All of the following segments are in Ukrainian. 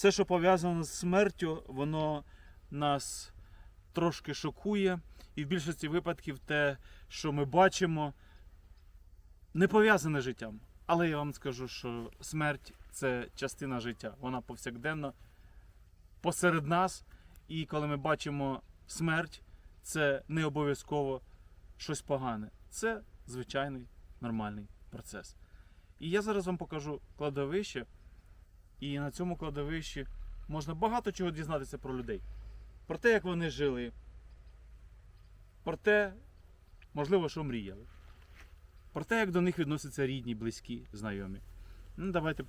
все, що пов'язано з смертю, воно нас трошки шокує. І в більшості випадків те, що ми бачимо, не пов'язане з життям. Але я вам скажу, що смерть це частина життя. Вона повсякденно посеред нас. І коли ми бачимо смерть, це не обов'язково щось погане. Це звичайний нормальний процес. І я зараз вам покажу кладовище. І на цьому кладовищі можна багато чого дізнатися про людей. Про те, як вони жили. Про те, можливо, що мріяли. Про те, як до них відносяться рідні, близькі, знайомі. Ну, давайте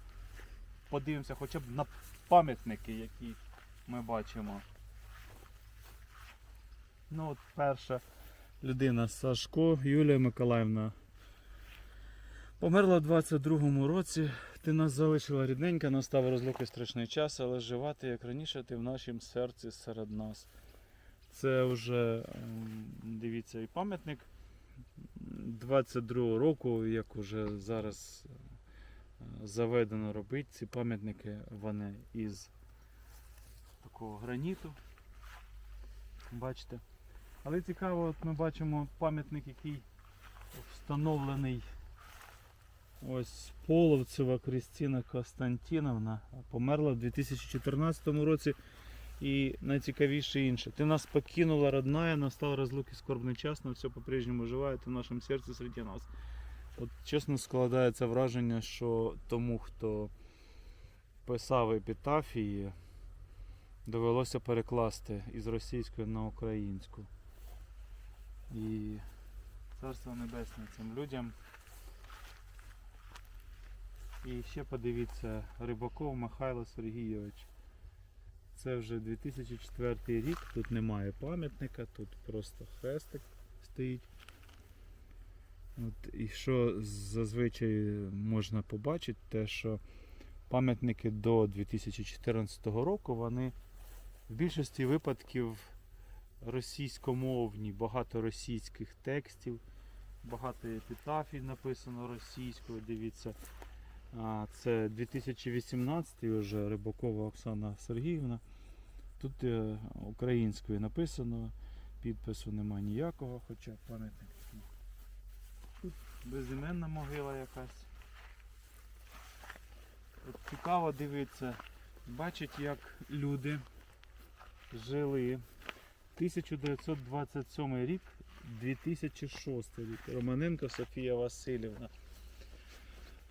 подивимося хоча б на пам'ятники, які ми бачимо. Ну, от перша людина Сашко Юлія Миколаївна. Померла в 22-му році. Ти нас залишила рідненька, настав розлуки страшний час, але живати, як раніше, ти в нашім серці серед нас. Це вже, ем, дивіться, і пам'ятник 22-го року, як уже зараз е, заведено робити. Ці пам'ятники вони із такого граніту. Бачите? Але цікаво, от ми бачимо пам'ятник, який встановлений ось Половцева Крістіна Константіновна. Померла в 2014 році. І найцікавіше інше. Ти нас покинула родная, настал разлуки скорбний час, но все по-прежнему жива, і ти в нашому серці серед нас. От чесно складається враження, що тому, хто писав епітафії, довелося перекласти із російської на українську. І царство небесне цим людям. І ще подивіться, Рибаков Михайло Сергійович. Це вже 2004 рік, тут немає пам'ятника, тут просто хрестик стоїть. От, і що зазвичай можна побачити, те, що пам'ятники до 2014 року, вони в більшості випадків російськомовні, багато російських текстів, багато епітафій написано російською, дивіться. Це 2018 вже Рибакова Оксана Сергіївна. Тут е, українською написано, підпису немає ніякого, хоча пам'ятник. Тут безіменна могила якась. От цікаво дивитися, бачить, як люди жили 1927 рік, 2006 рік. Романенко Софія Васильівна.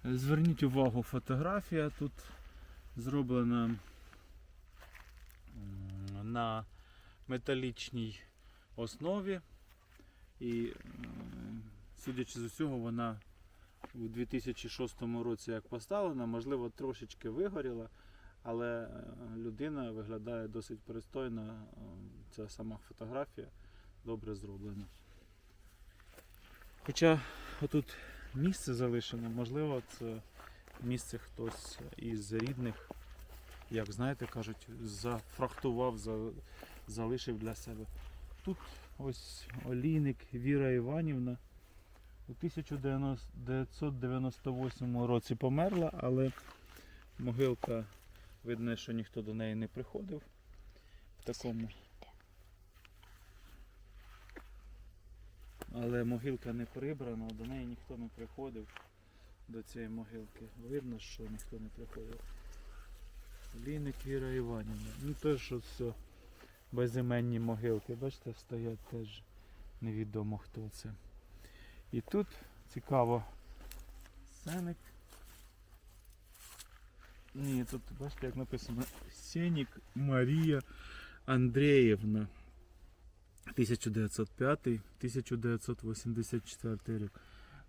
Зверніть увагу, фотографія тут зроблена на металічній основі. І, е, судячи з усього, вона у 2006 році як поставлена, можливо, трошечки вигоріла, але е, людина виглядає досить пристойно. е, Ця сама фотографія добре зроблена. Хоча отут місце залишено, можливо, це місце хтось із рідних, як знаєте, кажуть, зафрахтував, за- залишив для себе. Тут ось олійник Віра Іванівна у 1998 році померла, але могилка, видно, що ніхто до неї не приходив в такому. Але могилка не прибрана, до неї ніхто не приходив до цієї могилки. Видно, що ніхто не приходив. Ліник Віра Іванівна. Ну теж все безіменні могилки. Бачите, стоять теж невідомо хто це. І тут цікаво. Сеник. Ні, тут бачите, як написано Сенік Марія Андріївна. 1905-1984 рік.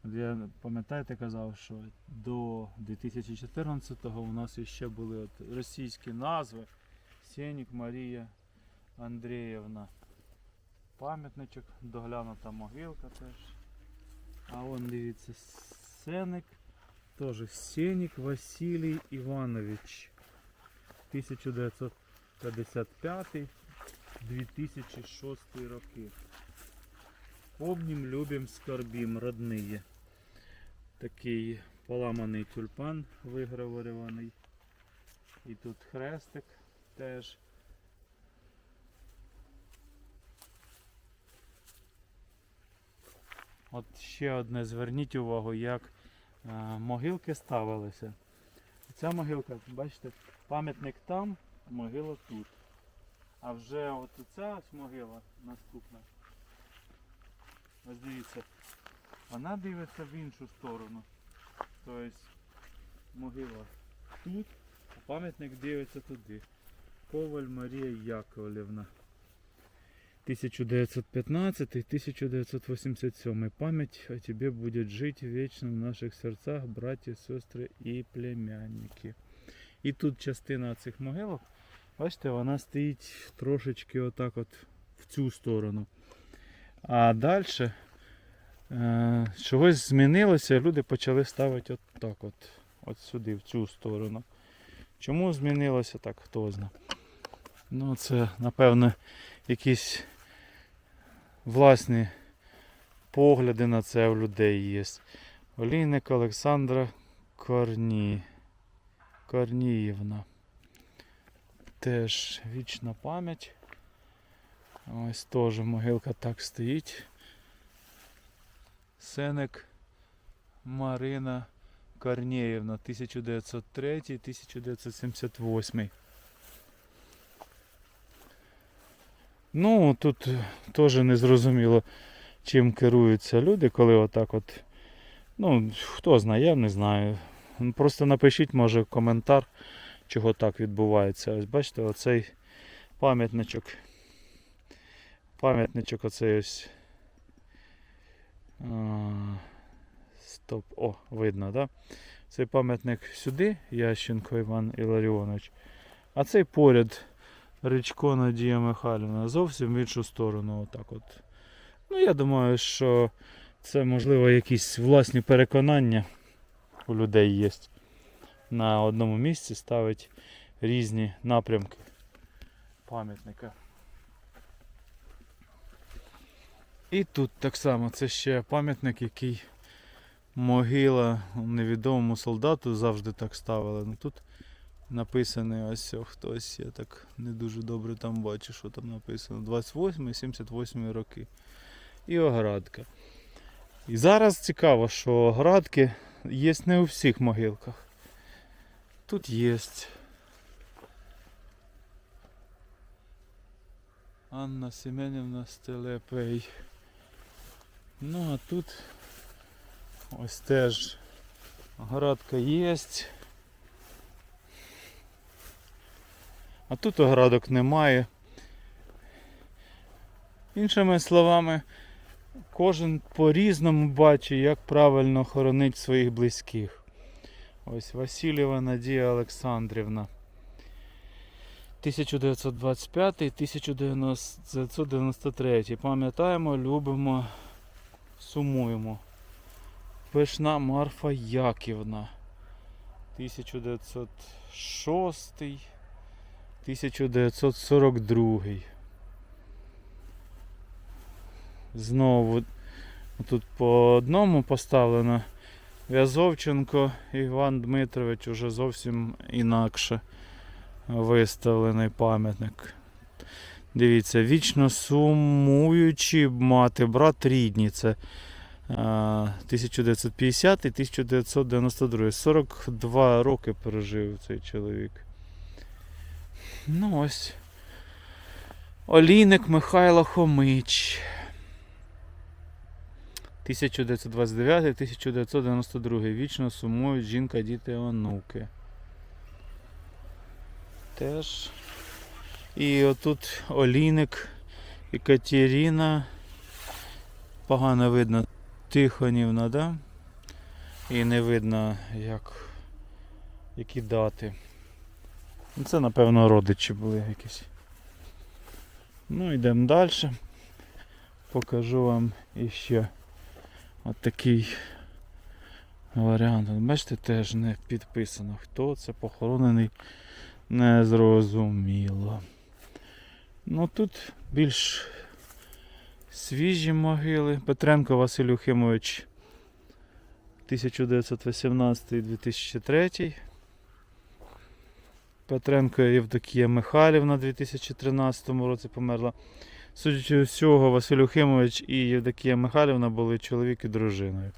Я пам'ятаєте, казав, що до 2014-го у нас ще були от російські назви. Сенік Марія Андріївна. Пам'ятничок, доглянута могилка теж. А вон дивіться, Сеник, теж Сенік Василій Іванович. 1955 2006 роки. Помнім, любим, скорбім, родные. Такий поламаний тюльпан вигравірований. І тут хрестик теж. От ще одне зверніть увагу, як е, могилки ставилися. Ця могилка, бачите, пам'ятник там, могила тут. А вже от ця ось могила наступна. Ось дивіться, вона дивиться в іншу сторону. Тобто могила тут, а пам'ятник дивиться туди. Коваль Марія Яковлівна. 1915-1987. Память о тебе будет жить вечно в наших серцях, браті, сестри і племянники. І тут частина цих могилок, бачите, вона стоїть трошечки отак от в цю сторону. А далі е, чогось змінилося, люди почали ставити от так от, от сюди, в цю сторону. Чому змінилося так, хто знає. Ну, це, напевно, якісь власні погляди на це в людей є. Олійник Олександра Корні. Корніївна. Теж вічна пам'ять. Ось теж могилка так стоїть. Сенек Марина Корнєєвна 1903-1978. Ну, тут теж не зрозуміло, чим керуються люди, коли отак от. Ну, хто знає, я не знаю. Просто напишіть, може, коментар, чого так відбувається. Ось бачите, оцей пам'ятничок. Пам'ятничок оцей ось. Стоп. О, видно, да? Цей пам'ятник сюди, Ященко Іван Іларіонович. А цей поряд Ричко Надія Михайлівна зовсім в іншу сторону. Отак от. Ну, я думаю, що це можливо якісь власні переконання у людей є. На одному місці ставить різні напрямки пам'ятника. І тут так само це ще пам'ятник, який могила невідомому солдату завжди так ставили. Ну, тут написаний ось хтось, я так не дуже добре там бачу, що там написано. 28 78 роки. І оградка. І зараз цікаво, що оградки є не у всіх могилках. Тут є. Анна Семенівна Стелепей. Ну а тут ось теж оградка є. А тут оградок немає. Іншими словами, кожен по-різному бачить, як правильно хоронить своїх близьких. Ось Васильєва Надія Олександрівна. 1925-1993. Пам'ятаємо, любимо, сумуємо. Пишна Марфа Яківна. 1906 1942. Знову тут по одному поставлено. В'язовченко Іван Дмитрович уже зовсім інакше виставлений пам'ятник. Дивіться, вічно сумуючи мати, брат рідні. Це 1950 1992. 42 роки пережив цей чоловік. Ну ось. Олійник Михайло Хомич. 1929-1992. Вічно сумують жінка, діти, онуки. Теж. І отут олійник Екатерина. Погано видно Тихонівна, да? І не видно як, які дати. Ну, Це, напевно, родичі були якісь. Ну, йдемо далі. Покажу вам іще от такий варіант. Бачите, теж не підписано. Хто це похоронений незрозуміло. Ну тут більш свіжі могили. Петренко Василь Юхимович 1918-2003. Петренко Євдокія Михайлівна у 2013 році померла. Судячи всього, Василь Юхимович і Євдокія Михайлівна були чоловік і дружиною.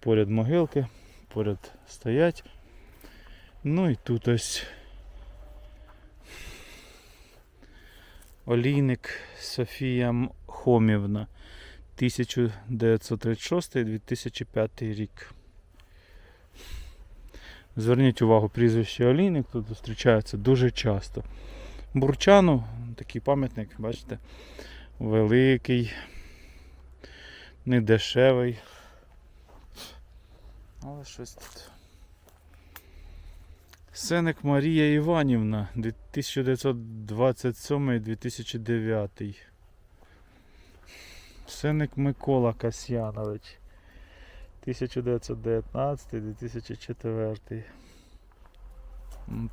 Поряд могилки, поряд стоять. Ну і тут ось олійник Софія Хомівна 1936-2005 рік. Зверніть увагу, прізвище олійник тут зустрічається дуже часто. Бурчану, такий пам'ятник, бачите, великий, недешевий. Але щось тут. Сеник Марія Іванівна 1927-2009. Сеник Микола Касьянович 1919-2004.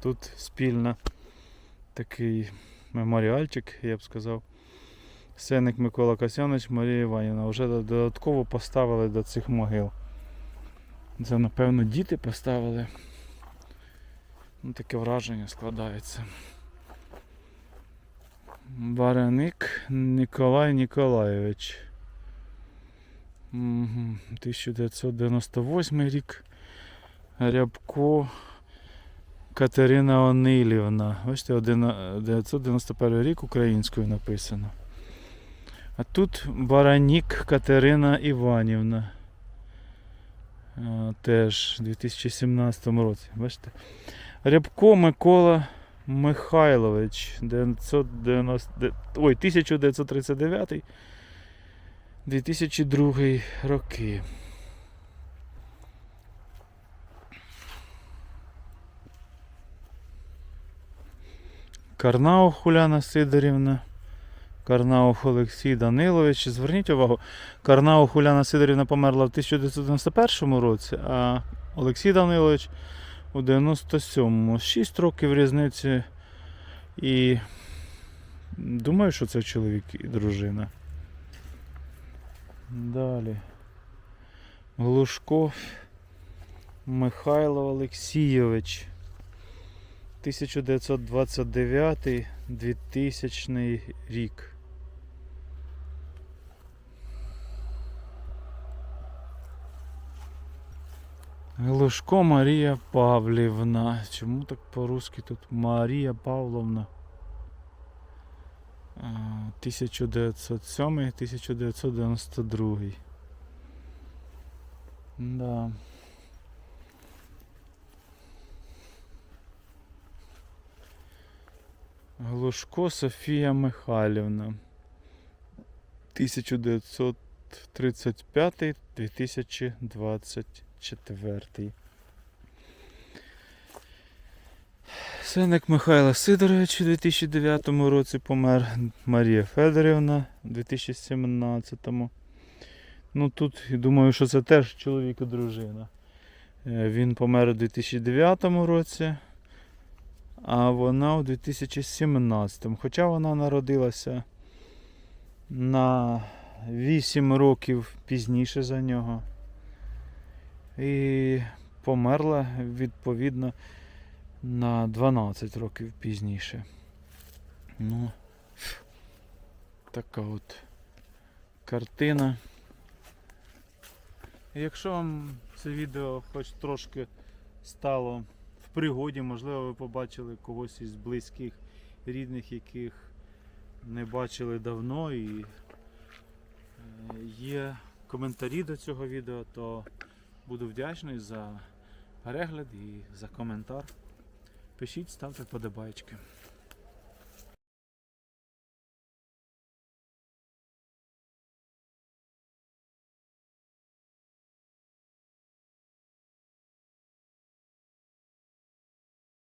Тут спільно такий меморіальчик, я б сказав. Сеник Микола Касьянович, Марія Іванівна. Вже додатково поставили до цих могил. Це, напевно, діти поставили. Ну, таке враження складається. Бараник Ніколай Ніколайович. 1998 рік. Рябко Катерина Онилівна. Бачите, один- 991 рік українською написано. А тут Баранік Катерина Іванівна. Теж у 2017 році. Бачите? Рябко Микола Михайлович 990, ой, 1939 2002 роки. Карнаух Уляна Сидорівна. Карнаух Олексій Данилович. Зверніть увагу, Карнаух Уляна Сидорівна померла в 1991 році, а Олексій Данилович у 97-му. 6 років різниці. І думаю, що це чоловік і дружина. Далі. Глушков Михайло Олексійович. 1929-2000 рік. Глушко Марія Павлівна. Чому так по-русски тут Марія Павловна? 1907-1992. Да. Глушко Софія Михайлівна. 1935-2024. Синик Михайло Сидорович у 2009 році помер. Марія Федорівна у 2017. Ну тут, думаю, що це теж чоловік і дружина. Е, Він помер у 2009 році, а вона у 2017. Хоча вона народилася на 8 років пізніше за нього. І померла відповідно на 12 років пізніше. Ну, така от картина. Якщо вам це відео хоч трошки стало в пригоді, можливо, ви побачили когось із близьких, рідних, яких не бачили давно і е, є коментарі до цього відео, то буду вдячний за перегляд і за коментар. Пишіть, ставте подобайки.